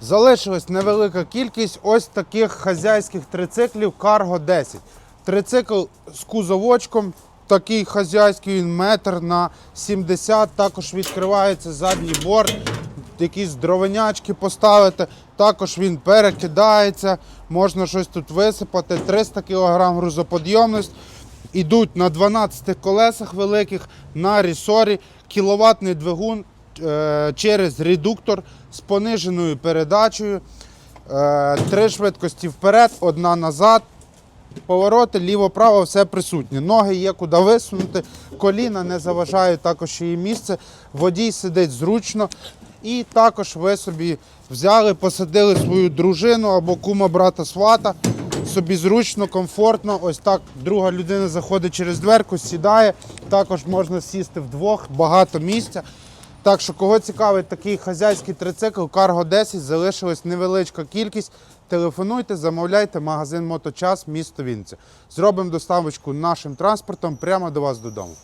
Залишилась невелика кількість ось таких хазяйських трициклів Cargo 10. Трицикл з кузовочком, такий хазяйський, він метр на 70. Також відкривається задній борт, якісь дровенячки поставити. Також він перекидається, можна щось тут висипати. 300 кг грузоподйомність. Ідуть на 12 колесах великих на рісорі, кіловатний двигун через редуктор з пониженою передачею. Е, три швидкості вперед, одна назад. Повороти ліво-право все присутнє. Ноги є куди висунути, коліна не заважають також її місце. Водій сидить зручно. І також ви собі взяли, посадили свою дружину або кума брата свата. Собі зручно, комфортно. Ось так друга людина заходить через дверку, сідає. Також можна сісти вдвох, багато місця. Так що, кого цікавить такий хазяйський трицикл, Cargo 10, залишилась невеличка кількість. Телефонуйте, замовляйте, магазин Моточас, місто Вінниця. Зробимо доставочку нашим транспортом прямо до вас додому.